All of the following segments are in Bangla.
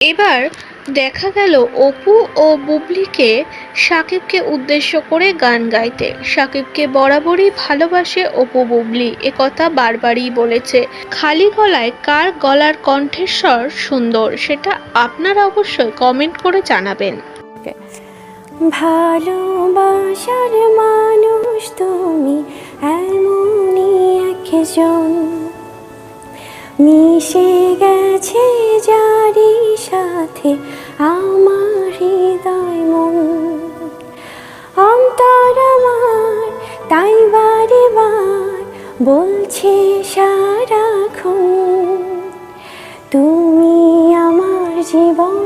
এবার দেখা গেল অপু ও বুবলিকে সাকিবকে উদ্দেশ্য করে গান গাইতে। সাকিবকে বরাবরই ভালোবাসে অপু বুবলি। একথা বারবারই বলেছে। খালি গলায় কার গলার কণ্ঠস্বর সুন্দর সেটা আপনারা অবশ্যই কমেন্ট করে জানাবেন। ভালোবাসার মানুষ তুমি, এমনই একজন। মিশে গেছে যারি সাথে আমার হৃদয় মন। অন্তর আমার, তাই বারে বার বলছে সারাক্ষণ, তুমি আমার জীবন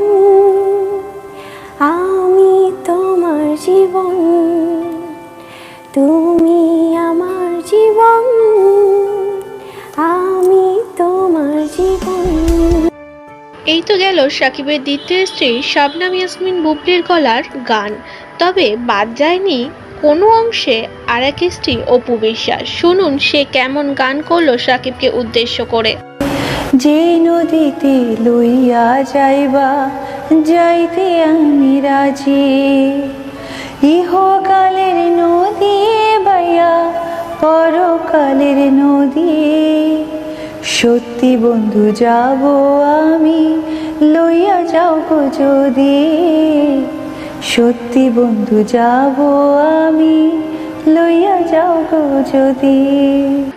এই তো গেল সাকিবের দ্বিতীয় স্ত্রী শাবনাম ইয়াসমিন বুবলির গলার গান। তবে বাদ যায়নি কোনো অংশে আর এক স্ত্রী অপু বিশ্বাস। শুনুন সে কেমন গান করল সাকিবকে উদ্দেশ্য করে। যে নদীতে লইয়া যাইবা, যাইতে আমি রাজি। ইহকালের নদী বাইয়া, পরকালের নদী। সত্যি বন্ধু, যাব আমি। লইয়া যাও গো যদি। সত্যি বন্ধু, যাব আমি। লইয়া যাও গো যদি।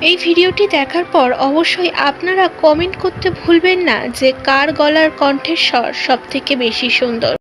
এই ভিডিওটি দেখার পর অবশ্যই আপনারা কমেন্ট করতে ভুলবেন না যে কার গলার কণ্ঠের স্বর সবথেকে বেশি সুন্দর।